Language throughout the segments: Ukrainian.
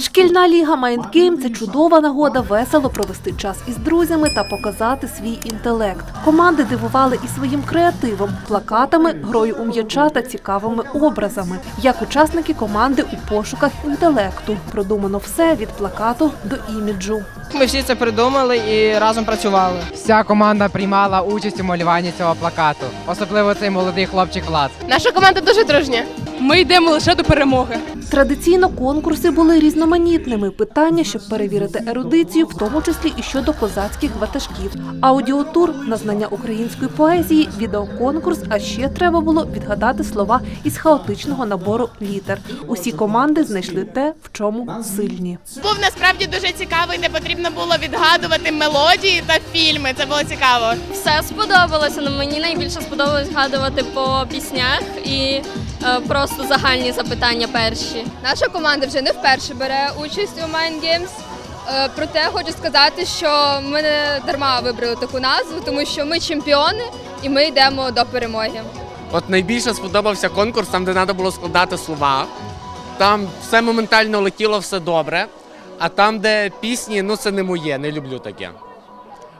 Шкільна ліга Mind Game – це чудова нагода весело провести час із друзями та показати свій інтелект. Команди дивували і своїм креативом, плакатами, грою у м'яча та цікавими образами. Як учасники команди у пошуках інтелекту. Продумано все від плакату до іміджу. Ми всі це придумали і разом працювали. Вся команда приймала участь у малюванні цього плакату, особливо цей молодий хлопчик Влад. Наша команда дуже дружня. Ми йдемо лише до перемоги. Традиційно конкурси були різноманітними. Питання, щоб перевірити ерудицію, в тому числі і щодо козацьких ватажків. Аудіотур на знання української поезії, відеоконкурс. А ще треба було відгадати слова із хаотичного набору літер. Усі команди знайшли те, в чому сильні. Був насправді дуже цікавий, не потрібно було відгадувати мелодії та фільми. Це було цікаво. Все сподобалося. Ну, мені найбільше сподобалось згадувати по піснях і е, просто загальні запитання перші. Наша команда вже не вперше бере участь у Mind Games. Е, Проте хочу сказати, що ми не дарма вибрали таку назву, тому що ми чемпіони і ми йдемо до перемоги. От найбільше сподобався конкурс, там, де треба було складати слова. Там все моментально летіло, все добре. А там, де пісні, ну це не моє, не люблю таке.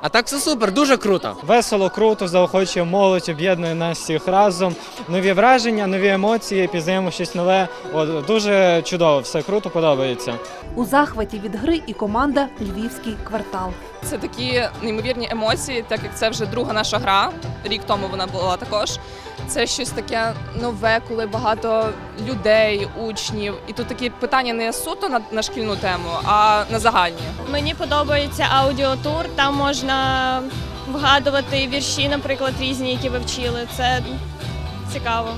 А так все супер, дуже круто. Весело, круто, заохочує молодь, об'єднує нас всіх разом. Нові враження, нові емоції, пізнаємо щось нове. От, дуже чудово, все круто, подобається. У захваті від гри і команда Львівський квартал. Це такі неймовірні емоції, так як це вже друга наша гра. Рік тому вона була також. Це щось таке нове, коли багато людей, учнів. І тут такі питання не суто на, на шкільну тему, а на загальні. Мені подобається аудіотур. Там можна вгадувати вірші, наприклад, різні, які ви вчили. Це цікаво.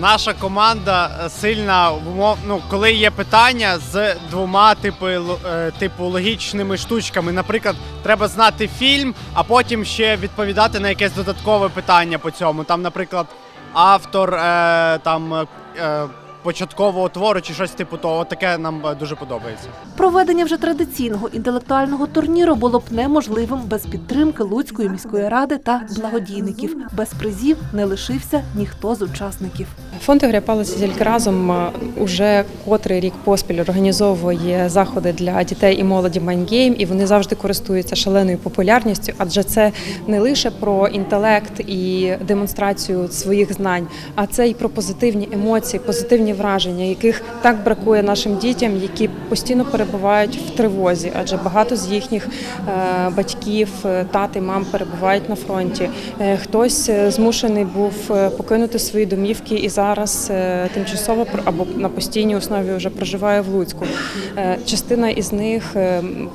Наша команда е, сильна в умов... ну, коли є питання з двома типи, е, типу логічними штучками. Наприклад, треба знати фільм, а потім ще відповідати на якесь додаткове питання по цьому. Там, наприклад, автор е, там е, початкового твору чи щось типу того. Таке нам е, дуже подобається. Проведення вже традиційного інтелектуального турніру було б неможливим без підтримки Луцької міської ради та благодійників. Без призів не лишився ніхто з учасників. Фонд «Ігоря Палиця тільки разом е, уже котрий рік поспіль організовує заходи для дітей і молоді Майнгейм, і вони завжди користуються шаленою популярністю, адже це не лише про інтелект і демонстрацію своїх знань, а це і про позитивні емоції, позитивні враження, яких так бракує нашим дітям, які постійно перебувають в тривозі, адже багато з їхніх е, батьків, е, тати, мам перебувають на фронті. Е, Хтось змушений був покинути свої домівки і зараз тимчасово або на постійній основі вже проживає в Луцьку. Частина із них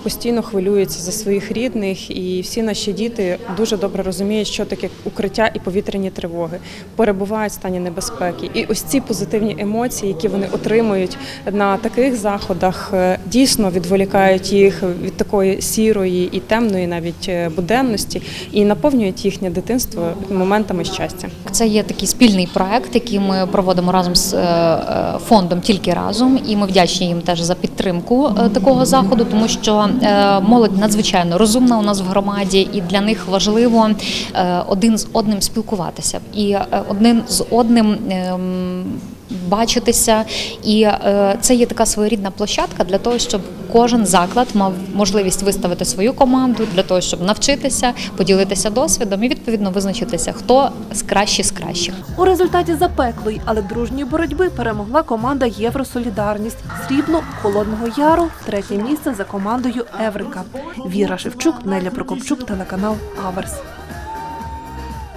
постійно хвилюється за своїх рідних, і всі наші діти дуже добре розуміють, що таке укриття і повітряні тривоги, перебувають в стані небезпеки. І ось ці позитивні емоції, які вони отримують на таких заходах, е, дійсно відволікають їх від такої сірої і темної, навіть е, буденності, і наповнюють їхнє дитинство моментами щастя. Це є такий спільний проект, який ми проводимо разом з е, фондом тільки разом, і ми вдячні їм теж за підтримку такого заходу, тому що молодь надзвичайно розумна у нас в громаді, і для них важливо один з одним спілкуватися і один з одним. Бачитися, і е, це є така своєрідна площадка для того, щоб кожен заклад мав можливість виставити свою команду для того, щоб навчитися, поділитися досвідом і відповідно визначитися, хто з кращі з кращих. У результаті запеклої, але дружньої боротьби перемогла команда Євросолідарність. Срібло Холодного Яру, третє місце за командою Еврика. Віра Шевчук, Неля Прокопчук, телеканал Аверс.